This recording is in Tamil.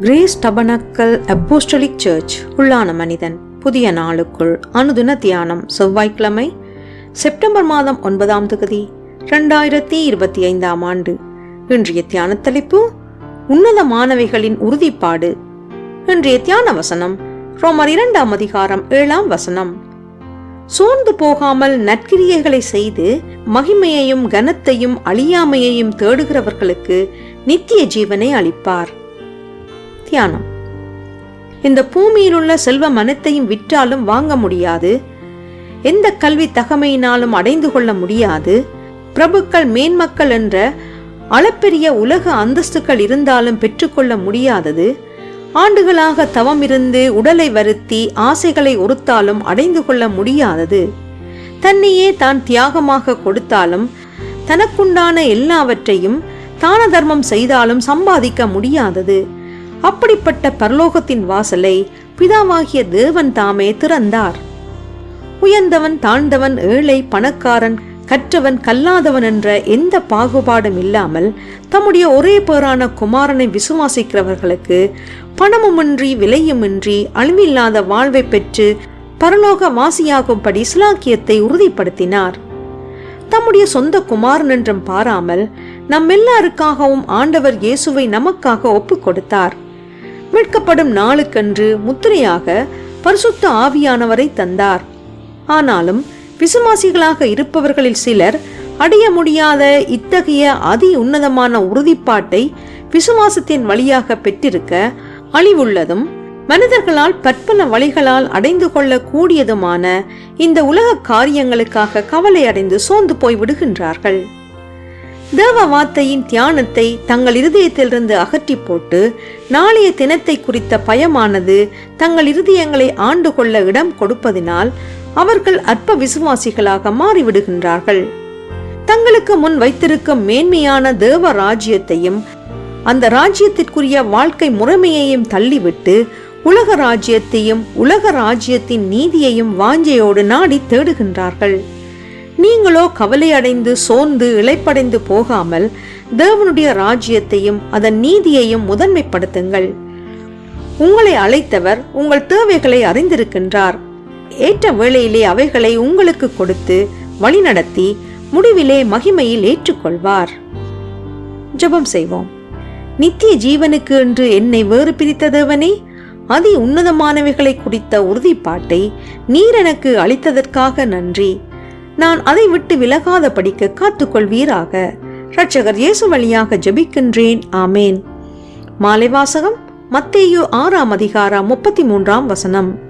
கிரேஸ் டபனக்கல் அப்போஸ்டலிக் சர்ச் உள்ளான மனிதன். புதிய நாளுக்குள் அனுதின தியானம் செவ்வாய்க்கிழமை செப்டம்பர் மாதம் ஒன்பதாம் தொகுதி இரண்டாயிரத்தி இருபத்தி ஐந்தாம் ஆண்டு. இன்றைய தியான தலைப்பு உன்னத மாணவிகளின் உறுதிப்பாடு. இன்றைய தியான வசனம் ரோமர் இரண்டாம் அதிகாரம் ஏழாம் வசனம். சோர்ந்து போகாமல் நற்கிரியைகளை செய்து மகிமையையும் கனத்தையும் அழியாமையையும் தேடுகிறவர்களுக்கு நித்திய ஜீவனை அளிப்பார். தியானம். இந்த பூமியில் உள்ள செல்வம் அனைத்தையும் விற்றாலும் வாங்க முடியாது. எந்த கல்வி தகமையினாலும் அடைந்து கொள்ள முடியாது. பிரபுக்கள் மேன்மக்கள் என்ற அளப்பெரிய உலக அந்தஸ்துகள் இருந்தாலும் பெற்றுக்கொள்ள முடியாதது. ஆண்டுகளாக தவம் இருந்து உடலை வருத்தி ஆசைகளை ஒருத்தாலும் அடைந்து கொள்ள முடியாதது. தன்னையே தான் தியாகமாக கொடுத்தாலும் தனக்குண்டான எல்லாவற்றையும் தான தர்மம் செய்தாலும் சம்பாதிக்க முடியாதது. அப்படிப்பட்ட பரலோகத்தின் வாசலை பிதாவாகிய தேவன் தாமே திறந்தார். உயர்ந்தவன் தாழ்ந்தவன் ஏழை பணக்காரன் கற்றவன் கல்லாதவன் என்ற எந்த பாகுபாடும் இல்லாமல் தம்முடைய ஒரே பேரான குமாரனை விசுவாசிக்கிறவர்களுக்கு பணமுமின்றி விலையுமின்றி அழிவில்லாத வாழ்வை பெற்று பரலோக வாசியாகும்படி சிலாக்கியத்தை உறுதிப்படுத்தினார். தம்முடைய சொந்த குமாரன் என்றும் பாராமல் நம் எல்லாருக்காகவும் ஆண்டவர் இயேசுவை நமக்காக ஒப்புக் கொடுத்தார் மீட்கப்படும் நாளுக்கன்று முத்திரையாக பரிசுத்த ஆவியானவரை தந்தார். ஆனாலும் விசுவாசிகளாக இருப்பவர்களில் சிலர் அடைய முடியாத இத்தகைய அதி உன்னதமான உறுதிப்பாட்டை விசுவாசத்தின் வழியாக பெற்றிருக்க அழிவுள்ளதும் மனிதர்களால் பற்பல வழிகளால் அடைந்து கொள்ள கூடியதுமான இந்த உலக காரியங்களுக்காக கவலை அடைந்து சோர்ந்து போய் விடுகின்றார்கள் தேவ வார்த்தையின் தியானத்தை தங்கள் இருதயத்திலிருந்து அகற்றி போட்டு நாளைய தினத்தை குறித்த பயமானது தங்கள் இருதயங்களை ஆண்டு கொள்ள இடம் கொடுப்பதினால் அவர்கள் அற்ப விசுவாசிகளாக மாறிவிடுகின்றார்கள். தங்களுக்கு முன் வைத்திருக்கும் மேன்மையான தேவ ராஜ்யத்தையும் அந்த ராஜ்யத்திற்குரிய வாழ்க்கை முறைமையையும் தள்ளிவிட்டு உலக ராஜ்யத்தையும் உலக ராஜ்யத்தின் நீதியையும் வாஞ்சையோடு நாடி தேடுகின்றார்கள். நீங்களோ கவலையடைந்து சோர்ந்து இழைப்படைந்து போகாமல் தேவனுடைய ராஜ்யத்தையும் அதன் நீதியையும் முதன்மைப்படுத்துங்கள். உங்களை அழைத்தவர் உங்கள் தேவைகளை அறிந்திருக்கின்றார். ஏற்ற வேளையிலே அவைகளை உங்களுக்கு கொடுத்து வழிநடத்தி முடிவிலே மகிமையில் ஏற்றுக்கொள்வார். ஜெபம் செய்வோம். நித்திய ஜீவனுக்கு என்று என்னை வேறு பிரித்த தேவனே அதி உன்னதமானவைகளை குறித்த உறுதிப்பாட்டை நீர் எனக்கு அளித்ததற்காக நன்றி. நான் அதை விட்டு விலகாத படிக்க காத்துக்கொள்வீராக. ரட்சகர் இயேசு வழியாக ஜெபிக்கின்றேன். ஆமேன். மாலை வாசகம் மத்தேயு ஆறாம் அதிகாரம் முப்பத்தி மூன்றாம் வசனம்.